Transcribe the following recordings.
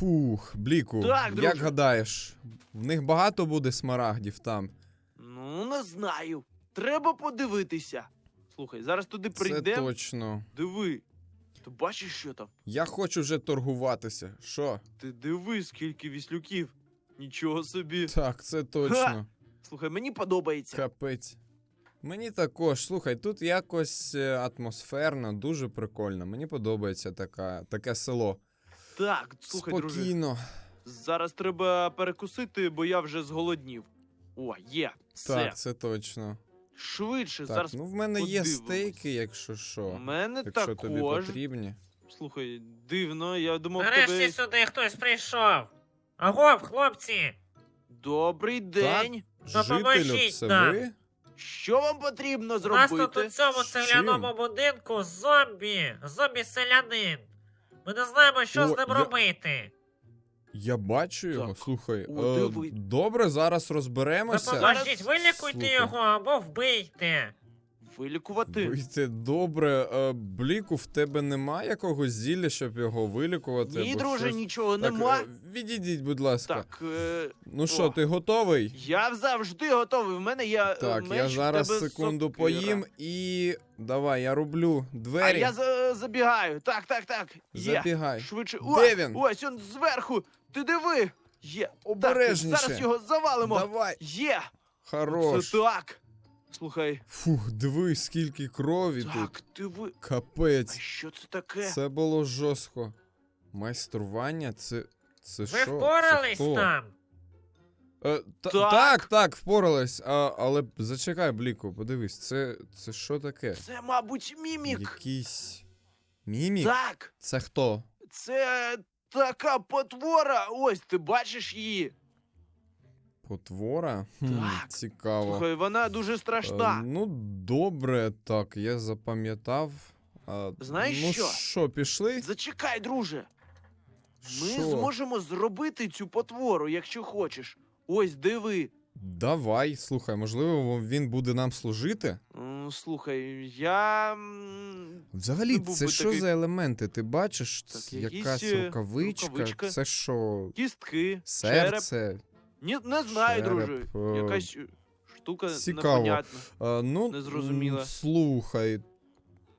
Фух, бліку, Так, як гадаєш, в них багато буде смарагдів там. Ну, не знаю. Треба подивитися. Слухай, зараз туди Це точно. Диви. Ти бачиш, що там? Я хочу вже торгуватися. Що? Ти диви, скільки віслюків. Нічого собі. Так, це точно. Слухай, мені подобається. Капець. Мені також, слухай, тут якось е, атмосферно, дуже прикольно. Мені подобається така, таке село. Так, слухай, друже. Спокійно. Зараз треба перекусити, бо я вже зголоднів. О, є. Все. Так, це точно. Швидше, Так, зараз. ну в мене є подивимось. стейки, якщо У що. мене Якщо тобі також. потрібні. Слухай, дивно, я думав, Нарешті тебе. сюди хтось прийшов. Агов, хлопці! Добрий день. Жителю, Допоможіть це нам. ви? Що вам потрібно У нас тут у цьому З селяному будинку зомбі. Зомбі-селянин. Ми не знаємо, що О, з ним я- робити. Я бачу його, Так. слухай. О, е, диви. добре, зараз розберемося. Допоможіть, вилікуйте Слухай. його або вбийте. Вилікувати? Вийти добре. Е, бліку, в тебе нема якогось зілля, щоб його вилікувати? Ні, або друже, щось? нічого Так, нема. е, відійдіть, будь ласка. Так, е, Ну що, ти готовий? я завжди готовий. В мене є. е, Так, меч, я в зараз тебе секунду сокира. поїм і. Давай, я роблю А двері. я за- забігаю. Так, так, так. Є. Забігай. Швидше. Де він? Ось він зверху. Ти диви. Є. Обережніше. Так, зараз його завалимо. Давай. Є. Хорош. Це так. Слухай. Фух, диви, скільки крові тут. Так, диви. А Капець. що це таке? Це було жорстко. Майстрування, це. Це Ви що? Це впорались хто? там. Е, та, Так. так, так, впорались. А, але зачекай, Бліку, подивись, це, це що таке? Це, мабуть, мімік. Якийсь. Мімік? Так. Це хто? Це така потвора. Ось, ти бачиш її. Потвора? Хм, Так. Цікаво. Слухай, вона дуже страшна. Е, ну, добре, так, я запам'ятав. А, Знаєш ну, що? що, пішли? Зачекай, друже. Ми Що? зможемо зробити цю потвору, якщо хочеш. Ось диви. Давай, слухай, можливо, він буде нам служити? М, Слухай, я. м, Взагалі, Це був це би що такий- за елементи? Ти бачиш, Так, якісь, якась е, рукавичка? рукавичка. Це що? Кістки, череп. Серце? Ні, не знаю, Череп, друже. е, Якась е, штука цікаво. непонятна. А, ну, м, слухай.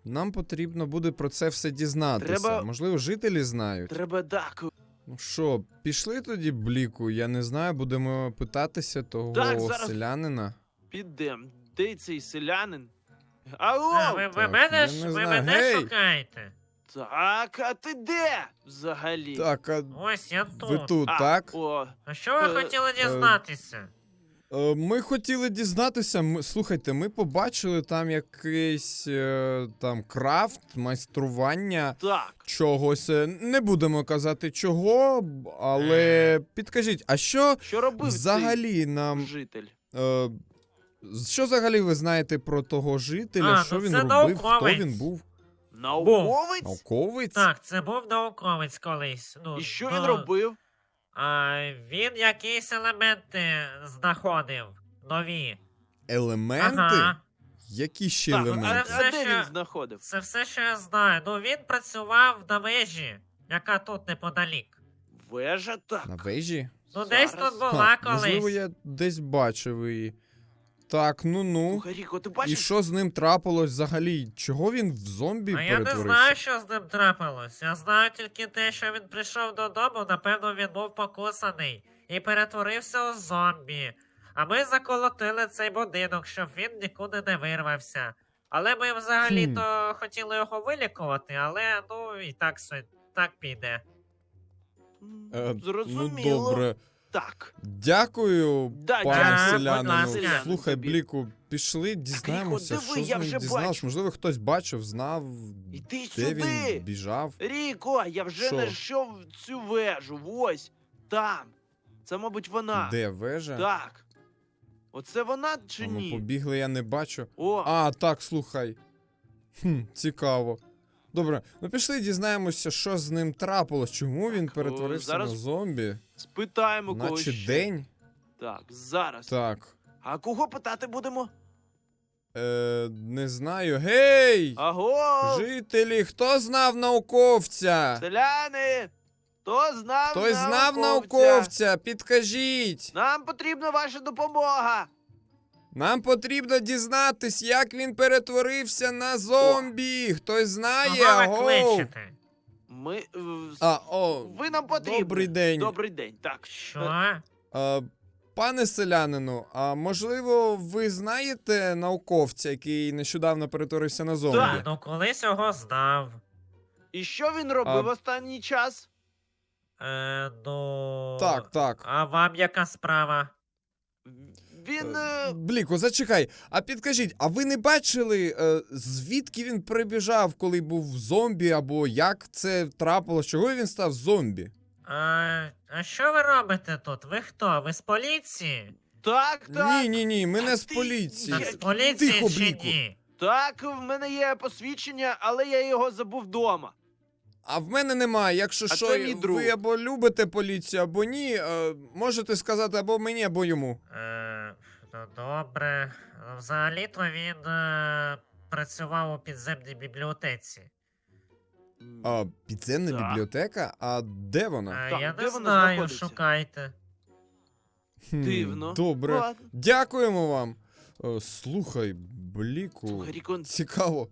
Нам потрібно буде про це все дізнатися. Треба- Можливо, жителі знають. Треба так. Ну що, пішли тоді бліку? Я не знаю, будемо питатися того Так, зараз- селянина. Підем. Де цей селянин? Алло! А, ви, ви Так, мене, я ж- ви знаю. мене Гей! шукаєте? Так, а ти де? Взагалі. Так, а Ось я тут. ви тут, А, так? О, А що ви Е, хотіли дізнатися? Е, Ми хотіли дізнатися. Ми, слухайте, ми побачили там якийсь е, там крафт, майстрування так. чогось. Е, Не будемо казати чого, б- але підкажіть, а що Що робив взагалі цей нам. житель? Е, що взагалі ви знаєте про того жителя? А, що ну він це робив? Хто науковець. він був? Науковець? Науковець? Так, це був науковець колись. Ну, І що ну, він робив? А, він якісь елементи знаходив. Нові. Елементи? Ага. Які ще Так, елементи? а, Це а все, де що- він знаходив? Це все, що я знаю. Ну він працював на вежі, яка тут неподалік. Вежа так. На вежі? Ну, десь Зараз. тут була Ха, колись. можливо, я десь бачив її. Так, ну ну. Слухай, ти І бачиш? що з ним трапилось взагалі? Чого він в зомбі А я не перетворився? знаю, що з ним трапилось. Я знаю тільки те, що він прийшов додому, напевно, він був покусаний і перетворився у зомбі. А ми заколотили цей будинок, щоб він нікуди не вирвався. Але ми взагалі-то хотіли його вилікувати, але ну і так так піде. М, Е, Зрозуміло. Ну добре. Так. Дякую, Да, пане дякую, селянину. ласка. Слухай, Тобі. Бліку, пішли, дізнаємося, диви, що з я ним вже дізналось. бачу. Можливо, хтось бачив, знав, Іди де сюди. він біжав. Ріко, я вже Що? знайшов цю вежу. Ось. Там. Це, мабуть, вона. Де вежа? Так. Оце вона чи А, ну, ні? побігли, я не бачу. О, А, так, слухай. Хм, цікаво. Добре, ну пішли дізнаємося, що з ним трапилось, чому він перетворився зараз на зомбі. спитаємо когось. Наче день. Так, зараз. Так. А кого питати будемо? Е, не знаю. Гей! Аго! Жителі, хто знав науковця? Селяни! Хто знав Хтось знав науковця, підкажіть. Нам потрібна ваша допомога. Нам потрібно дізнатись, як він перетворився на зомбі. Хтось знає, Кого ви аго. кличете? Ми. е, А, о, ви нам потрібні. добрий день. Добрий день, так. Що? А, пане селянину, а можливо, ви знаєте науковця, який нещодавно перетворився на зомбі? Так. Ну колись його знав. І що він робив А- останній час? Е, ну. Так, так. А вам яка справа? Він. е, Бліку, зачекай. А підкажіть, а ви не бачили, е, звідки він прибіжав, коли був зомбі, або як це трапилось? Чого він став зомбі? А, а що ви робите тут? Ви хто? Ви з поліції? Так, так. Ні, ні, ні, ми не з ти- поліції. Так з поліції Тихо, чи Бліку. ні? Так, в мене є посвідчення, але я його забув вдома. А в мене немає. Якщо А що, це мій друг. ви або любите поліцію, або ні, е, можете сказати або мені, або йому. Е, ну добре. Взагалі-то він е, працював у підземній бібліотеці. А, підземна Так. бібліотека? А де вона? А, Так, я де не вона знаю, знаходиться? шукайте. Хм, Дивно. Добре. Ладно. Дякуємо вам. Е, слухай, Бліку. Слухай, Рікон, Цікаво.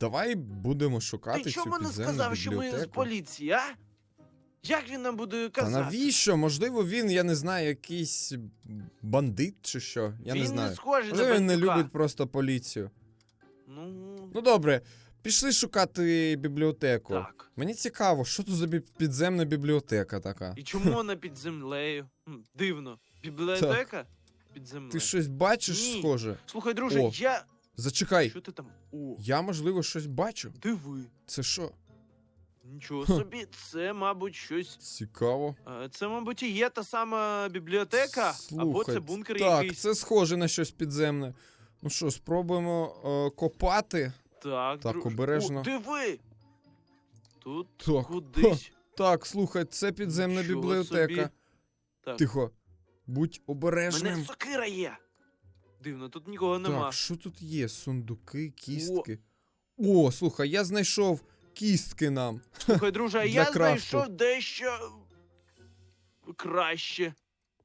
Давай будемо шукати ти цю чому не підземну сказав, що ми з бібліотеку. поліції, а? Як він нам буде Та казати? навіщо? Можливо, він, я не знаю, якийсь бандит чи що. Я він не знаю. схожий на Можливо, він не бандюка. любить просто поліцію. Ну, Ну добре, пішли шукати бібліотеку. так. Мені цікаво, що тут за бі- підземна бібліотека така. І чому вона під землею? М, Дивно. Бібліотека? Під землею. Ти щось бачиш Ні. схоже? Слухай, друже, О. я. Зачекай, Що ти там? О, я можливо щось бачу. диви. Це що? Нічого собі, це, мабуть, щось. Цікаво. е, Це, мабуть, і є та сама бібліотека, або це бункер так, якийсь. це схоже на щось підземне. Ну що, спробуємо е, копати. Так, Так, друже. обережно. О, диви! Тут Так, кудись. Так, слухай, це підземна Нічого бібліотека. собі. Так. Тихо. Будь У обережним. мене сокира є. Дивно, тут нікого нема. Так, що тут є? Сундуки, кістки. О, слухай, я знайшов кістки нам. Слухай, друже, а Для я крафту. знайшов дещо краще,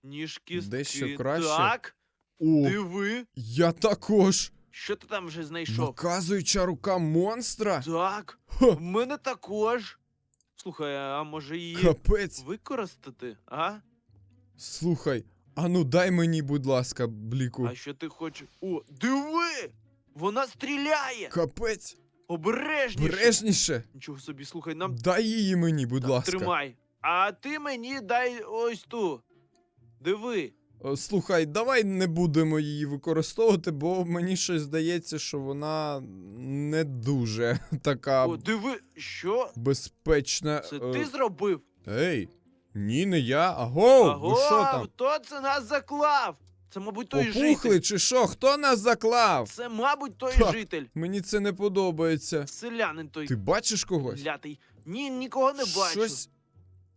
ніж кістки. Дещо краще? Так, О, диви. я також. Що ти там вже знайшов? Наказуюча рука монстра. Так, Ха, в мене також. Слухай, а може її капець. використати, а? Слухай, а ну дай мені, будь ласка, бліку. А що ти хочеш? О, диви! Вона стріляє! Капець. Обережніше! Бережніше. Нічого собі, слухай, нам Дай її мені, будь Так, ласка. тримай. А ти мені дай ось ту. Диви. О, Слухай, давай не будемо її використовувати, бо мені щось здається, що вона не дуже така О, диви, що? безпечна. Це Е, ти зробив? Ей, ні, не я. Аго, Аго, ви що там? хто це нас заклав? Це, мабуть, той житель. чи що? Хто нас заклав? Це, мабуть, той Так. житель. Мені це не подобається. Селянин той Ти бачиш когось? клятий. Ні, нікого не бачу. Щось.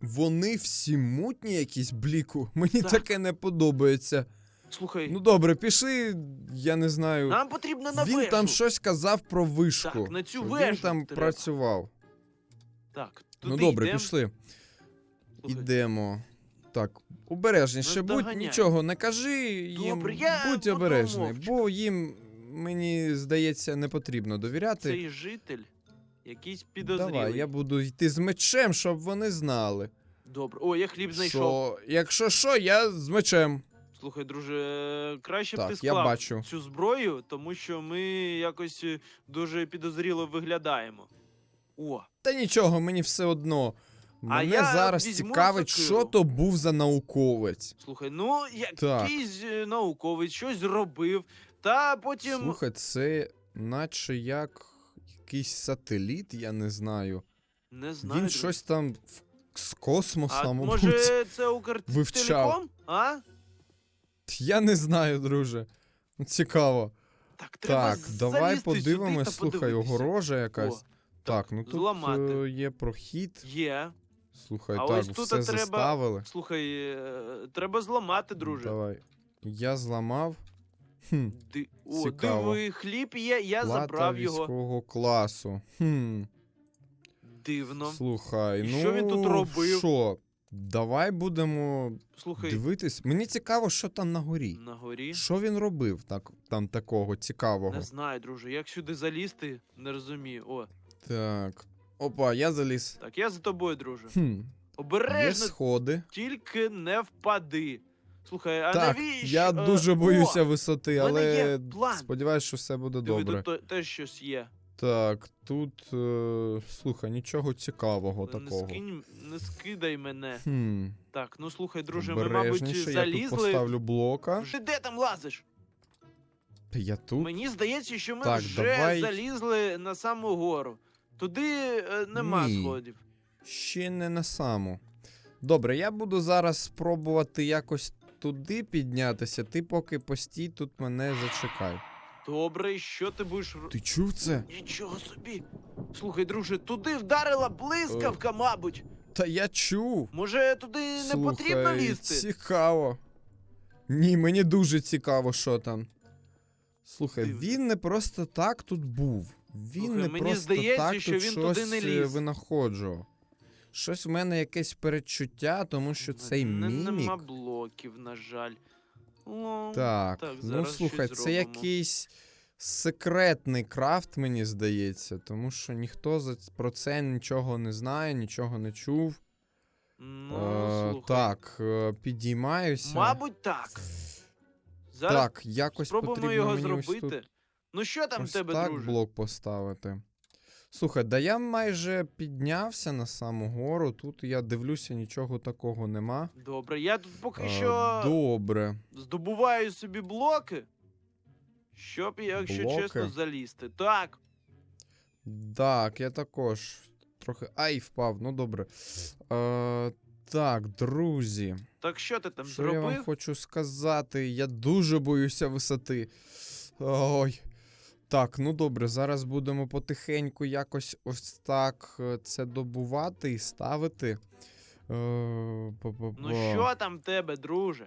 Вони всі мутні якісь бліку. Мені Так. таке не подобається. Слухай, Ну добре, пішли, я не знаю. нам потрібно на Він вежу. там щось казав про вишку. Так, на цю що Він вежу там треба. працював. Так, ну добре, йдем. пішли. Слухай, Ідемо. Так, обережніше, будь Наздоганяй. нічого не кажи їм. Добре, я будь буду обережний, мовчки. бо їм, мені здається, не потрібно довіряти. Цей житель якийсь підозрілий. Давай, я буду йти з мечем, щоб вони знали. Добре. О, я хліб знайшов. Що, якщо що, я з мечем. Слухай, друже, краще б Так, ти я склав бачу. цю зброю, тому що ми якось е, дуже підозріло виглядаємо. О, Та нічого, мені все одно. Мене я зараз візьму цікавить, сокиру. що то був за науковець. слухай, ну якийсь е, науковець щось зробив, та потім. Слухай, це наче як якийсь сателіт, я не знаю. Не знаю. Він щось там в- з космоса, А мабуть. може це вивчав. Укртелеком? А? Я не знаю, друже. Ну, Цікаво. Так, треба так, давай подивимось. Слухай, огорожа якась. О, так, ну тут зламати. е, є прохід. Є. Слухай, А так, ось тут все треба- заставили. Слухай, е, треба зламати, друже. Давай. Я зламав. Хм, Ди... О, Цікаво. диви, хліб є, я плата забрав його. військового класу. Хм. Дивно. Слухай, ну Що він тут робив? Що? Давай будемо Слухай, дивитись. Мені цікаво, що там на горі. на горі. Що він робив так, там такого цікавого? Не знаю, друже, як сюди залізти, не розумію. О, Так. Опа, я заліз. так, я за тобою, друже. Хм, є Обережно, сходи. тільки не впади. Слухай, а так, навіщо? я е, дуже боюся о, висоти, але план. сподіваюся, що все буде Диви, добре. тут те- теж щось є. Так, тут. Е, слухай, нічого цікавого Не такого. скинь, не скидай мене. Хм. Так, ну слухай, друже, ми, мабуть, обережніше, я тут залізли. поставлю блока. Вже де там лазиш? Я тут. Мені здається, що ми Так, вже давай. залізли на саму гору. Туди е, нема Ні. сходів. Ще не на саму. Добре, я буду зараз спробувати якось туди піднятися. Ти поки постій тут мене зачекай. Добре, що ти будеш ро- Ти чув це? Нічого собі. Слухай, друже, туди вдарила блискавка, мабуть. Та я чув. Може, туди не потрібно Слухай, лізти? Цікаво. Ні, мені дуже цікаво, що там. Слухай, Дивно. він не просто так тут був. Він Слухай, не мені просто здається, так що тут він туди щось не е, ліз. винаходжував. Щось в мене якесь передчуття, тому що цей Не- мімік. Нема блоків, на жаль. О, Так, Так, ну зараз слухай, щось це зробимо. якийсь секретний крафт, мені здається, тому що ніхто за про це нічого не знає, нічого не чув. Ну, е, слухай. так, е, підіймаюся. Мабуть, так. Зараз так, якось спробуємо потрібно його мені ось зробити. Ну що там в ось тебе, так друже? блок поставити. Слухай, да я майже піднявся на саму гору, тут я дивлюся, нічого такого нема. Добре, я тут поки Е, що Добре. здобуваю собі блоки, щоб, якщо Блоки? чесно, залізти. Так, Так, я також трохи. Ай, впав, ну добре. Е, так, друзі. так що ти там Що я вам хочу сказати? Я дуже боюся висоти. Ой. Так, ну добре, зараз будемо потихеньку якось ось так е, це добувати і ставити. Е. Ну що там тебе, друже?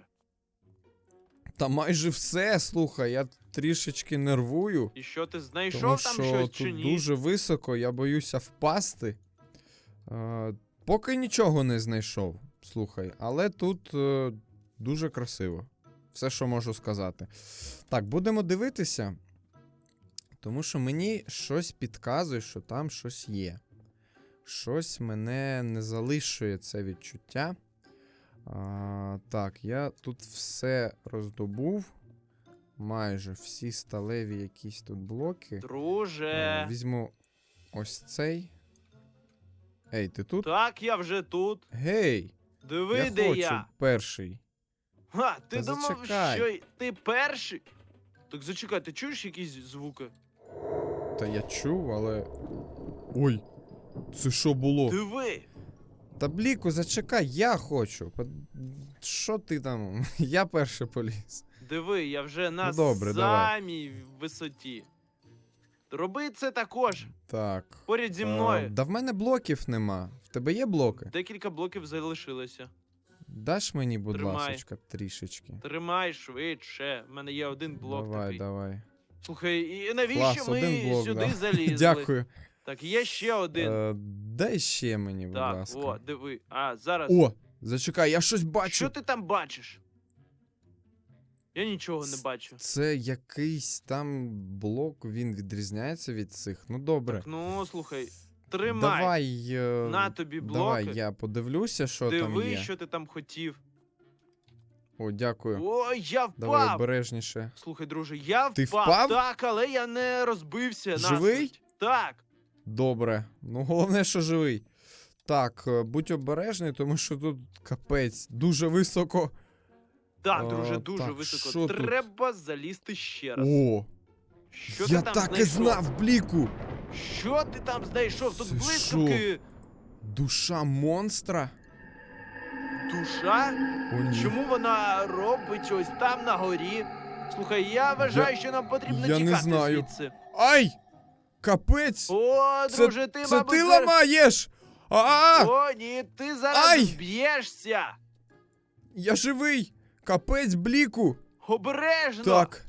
Та майже все, слухай, я трішечки нервую. І що ти знайшов Тому там що щось тут чи ні? дуже високо, я боюся впасти. Е, поки нічого не знайшов, слухай, але тут е, дуже красиво. Все, що можу сказати. Так, будемо дивитися. Тому що мені щось підказує, що там щось є. Щось мене не залишує це відчуття. А, так, я тут все роздобув. Майже всі сталеві якісь тут блоки. Е, Друже. Візьму ось цей. Ей, ти тут? Так, я вже тут. Гей! Диви, я де хочу я. перший. Ха, ти Та думав, зачекай. що ти перший? Так зачекай, ти чуєш якісь звуки? Та я чув, але. Ой! Це що було? Диви! Та бліку, зачекай, я хочу. Що ти там? Я перший поліз. Диви, я вже на Ну, добре, давай. висоті. Роби це також. Так. Поряд зі Е, мною. да в мене блоків нема. В тебе є блоки? Декілька блоків залишилося. Даш мені, будь ласочка, трішечки. Тримай швидше. В мене є один блок давай, такий. давай. Слухай, і навіщо Клас, ми блок, сюди да. залізли? Дякую. Так, є ще один. Е, дай ще мені, будь так, ласка. о, диви. А, зараз. О, зачекай, я щось бачу. Що ти там бачиш? Я нічого не С- бачу. Це якийсь там блок, він відрізняється від цих. Ну добре. Так, ну слухай, тримай. Давай. е, На тобі блоки. Давай, я подивлюся, що там Диви, є. що ти там хотів. О, дякую. Ой, я Давай впав. обережніше. Слухай, друже, я Ти впав. впав? Так, але я не розбився. Живий? насмерть. Так. Добре. Ну, головне, що живий. Так, е, будь обережний, тому що тут капець дуже високо. Так, А, друже, дуже так, високо. що тут? Треба залізти ще раз. О, Що я ти там так і знайшов? знав, бліку! Що ти там знайшов? Тут блискавки. Душа монстра? Душа? О, ні. Чому вона робить ось там на горі? Слухай, я вважаю, що нам потрібно я не тікати знаю. звідси. Ай! Капець! О, Це- друже, ти, Це мабуть, ти зараз... ламаєш! А! О, ні, ти зараз Ай! б'єшся. Я живий! Капець, бліку! Обережно. Так.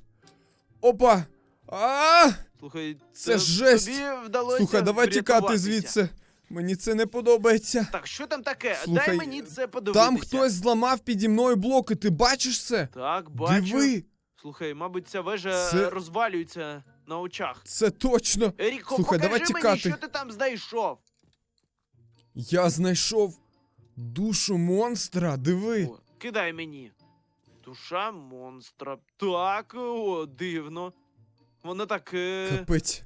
Опа! А! Слухай, Це це жесть. Тобі вдалося Слухай, давай тікати врятуватися. звідси. Мені це не подобається. Так, що там таке? Слухай, Дай мені це подивитися. Там хтось зламав піді мною блоки, ти бачиш це? Так, бачу. Диви, Слухай, мабуть, ця вежа Це- розвалюється на очах. це точно. Еріко, Слухай, покажи давай мені, що ти там знайшов. Я знайшов душу монстра, диви. О, кидай мені. Душа монстра. Так, о, дивно. Воно так е, Капець.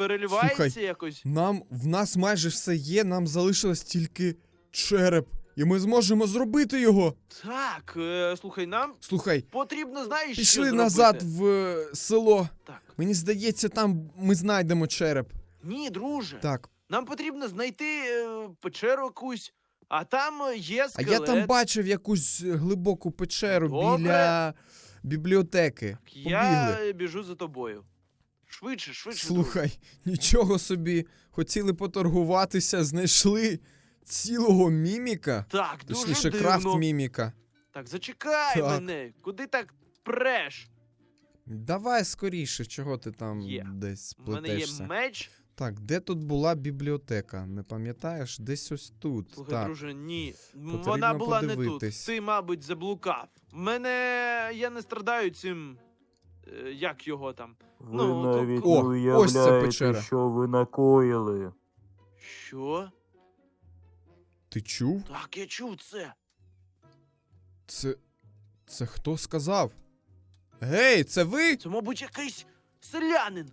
Переливається Слухай, якось. Нам в нас майже все є, нам залишилось тільки череп. І ми зможемо зробити його. Так, е, слухай, нам Слухай, потрібно, знаєш, що пішли зробити? назад в е, село. Так. Мені здається, там ми знайдемо череп. Ні, друже. Так. Нам потрібно знайти е, печеру якусь, а там е, є А скелет. я там бачив якусь глибоку печеру Добре. біля бібліотеки. Я е, біжу за тобою. Швидше, швидше. Слухай, нічого собі. Хотіли поторгуватися, знайшли цілого міміка. Так, дуже Точніше, дивно. крафт міміка. Так, зачекай Так. мене. Куди так преш? Давай скоріше, чого ти там Є. десь У мене є плетешся. меч. Так, де тут була бібліотека? Не пам'ятаєш? Десь ось тут. Слухай, так. друже, ні. М, Потрібно Вона була не подивитись. тут. Ти, мабуть, заблукав. Мене. я не страдаю цим. Е, Як його там? Ви Ну, ко- навіть О, не ось ця уявляєте, печера. що ви накоїли. Що? Ти чув? Так, я чув це. Це. Це хто сказав? Гей, це ви? Це, мабуть, якийсь селянин.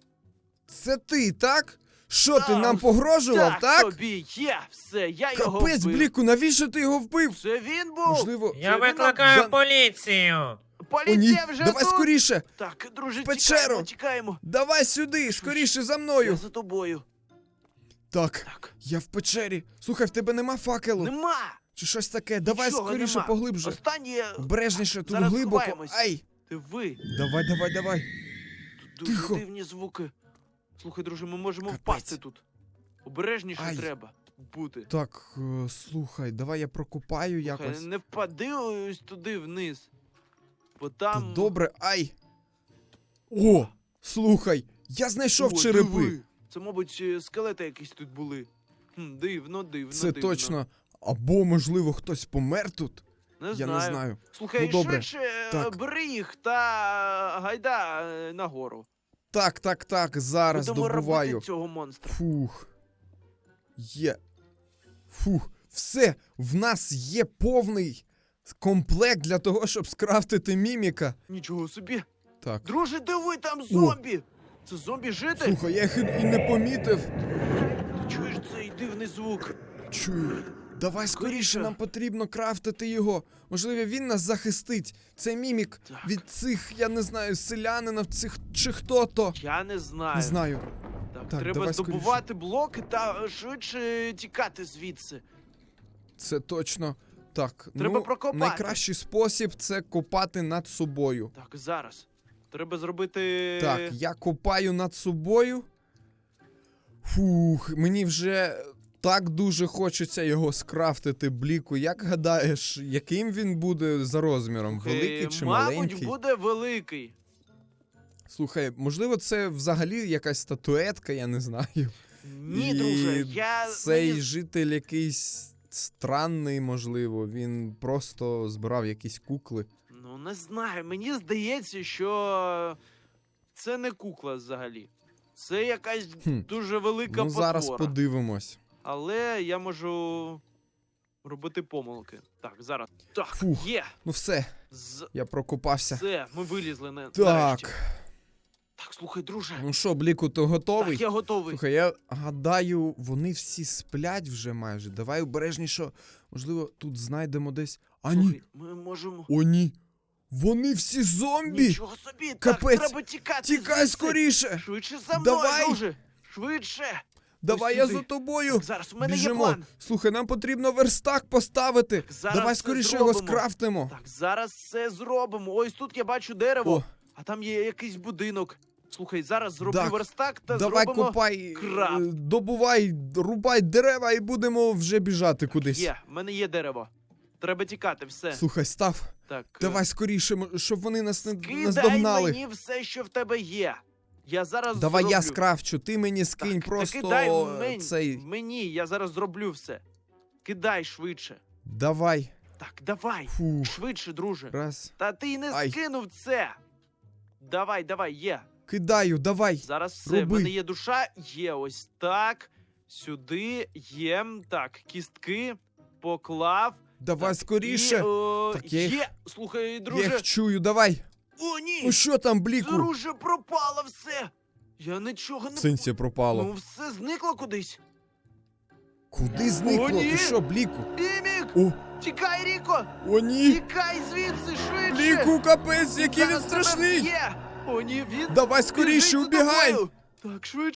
Це ти, так? Що ти Так, нам погрожував, так? тобі є все, я його Капець, вбив. Бліку, навіщо ти його вбив? Це він був. Можливо. Я викликаю поліцію. Поліція вже давай тут. скоріше! Так, друже, печеру. тікаємо, тікаємо. Давай сюди, скоріше за Я за тобою. Так, Так. я в печері. Слухай, в тебе нема факелу. Нема. Чи щось таке? Давай Нічого скоріше нема. поглибше. Останнє. Обережніше, тут зараз глибоко. сховаємось. Ай! Ти ви. Давай, давай, давай. Тут дуже Тихо. дивні звуки. Слухай, друже, ми можемо Капець. впасти тут. Обережніше Ай. треба бути. Так, е, слухай, давай я прокопаю Слухай, якось. не впади ось туди вниз. Бо там. добре, ай. О, слухай, я знайшов О, черепи. диви. Це, мабуть, е, скелети якісь тут були. Хм, дивно, дивно. Це дивно. точно. Або, можливо, хтось помер тут. Не Я знаю. не знаю. Слухай, Ну, добре. швидше е, Так. бери їх та гайда е, нагору. Так, так, так, зараз Будемо добуваю. робити цього монстра. Фух. Є. Фух. Все, в нас є повний комплект для того, щоб скрафтити міміка. Нічого собі. Так. Друже, диви, там зомбі! Це зомбі жити? Слухай, я їх і не помітив. Ти чуєш цей дивний звук? Чую. Давай скоріше, Скоріше. нам потрібно крафтити його. Можливо, він нас захистить. Це мімік Так. від цих, я не знаю, селянинів цих чи хто то. Я не знаю. Не знаю. Так, Так, треба давай здобувати блоки та е, швидше тікати звідси. Це точно. Так, Треба ну, прокопати. найкращий спосіб це копати над собою. Так, зараз. Треба зробити. Так, я копаю над собою. Фух, мені вже так дуже хочеться його скрафтити, бліку. Як гадаєш, яким він буде за розміром? Слухай, Великий чи мабуть, маленький? буде великий. Слухай, можливо, це взагалі якась статуетка, я не знаю. Ні, І друже, я. Цей мені- житель якийсь странний, можливо. Він просто збирав якісь кукли. Ну, не знаю. Мені здається, що це не кукла взагалі. Це якась Хм. дуже велика ну, зараз потвора. подивимось. Але я можу робити помилки. Так, зараз. Так, Фух. є. Ну все, З... я прокопався. Все, ми вилізли на нарешті. Так. Слухай, друже. Ну що, Бліку, ти готовий? Так, я готовий. Слухай, я гадаю, вони всі сплять вже майже. Давай обережніше. Можливо, тут знайдемо десь. А ні. Слухай, ми можемо. О, ні. Вони всі зомбі! Нічого собі, Капець. так, треба тікати. Тікай звідси. скоріше! Швидше за мною, Давай. друже. Швидше. Давай Ось я сюди. за тобою. Так, зараз у мене Біжимо. є план. Слухай, нам потрібно верстак поставити. зараз Давай це скоріше його зробимо. скрафтимо. Так, зараз все зробимо. Ось тут я бачу дерево, О, а там є якийсь будинок. Слухай, зараз зроблю Так, верстак та давай зробимо. копай, е, добувай, рубай дерева і будемо вже біжати кудись. Є, в мене є дерево. Треба тікати, все. Слухай, став, Так. е, давай скоріше, щоб вони нас не Кидай наздогнали. мені все, що в тебе є. Я зараз Давай я скрафчу, ти мені скинь Так, просто кидай е, мені, цей. мені, я зараз зроблю все. Кидай швидше. Давай. Так, давай. Фу. Швидше, друже. Раз. Та ти не Ай. скинув це. Давай, давай, є. Кидаю, давай. Зараз все. В Роби. мене є душа, є ось так. Сюди є. Так, кістки. Поклав. Давай Так, скоріше. І, о, Так я їх- Є. Слухай, Я друже. їх чую, давай. О, ні! Ну що там, бліку? Друже, пропало все. Я нічого не пропало. Ну, все зникло кудись. Куди зникло? ні. Ти що, бліку? Бімік! О, Тікай, Ріко! о ні! Тікай звідси, швидше! Бліку, капець, який він Зараз тебе страшний! вб'є! О, ні, він Давай скоріше, убігай! Так, швидше.